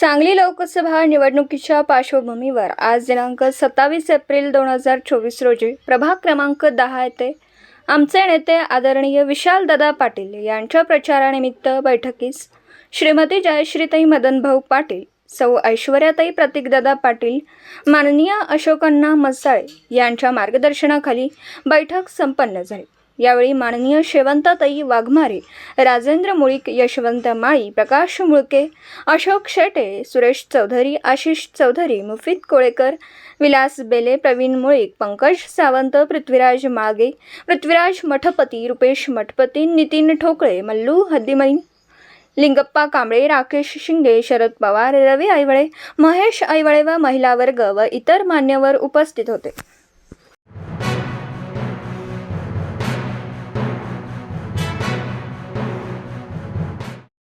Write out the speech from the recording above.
सांगली लोकसभा निवडणुकीच्या पार्श्वभूमीवर आज दिनांक सत्तावीस एप्रिल दोन हजार चोवीस रोजी प्रभाग क्रमांक दहा येथे आमचे नेते आदरणीय विशालदादा पाटील यांच्या प्रचारानिमित्त बैठकीस श्रीमती जयश्रीताई मदनभाऊ पाटील सौ ऐश्वर्याताई प्रतीकदादा पाटील माननीय अशोकण्णा मसाळे यांच्या मार्गदर्शनाखाली बैठक संपन्न झाली. यावेळी माननीय शेवंताताई वाघमारे राजेंद्र मुळीक यशवंत माळी प्रकाश मुळके अशोक शेटे सुरेश चौधरी आशिष चौधरी मुफीद कोळेकर विलास बेले प्रवीण मुळीक पंकज सावंत पृथ्वीराज माळगे पृथ्वीराज मठपती रुपेश मठपती नितीन ठोकळे मल्लू हद्दीमैन लिंगप्पा कांबळे राकेश शिंगे शरद पवार रवी आयवळे महेश आयवळे व महिला वर्ग व इतर मान्यवर उपस्थित होते.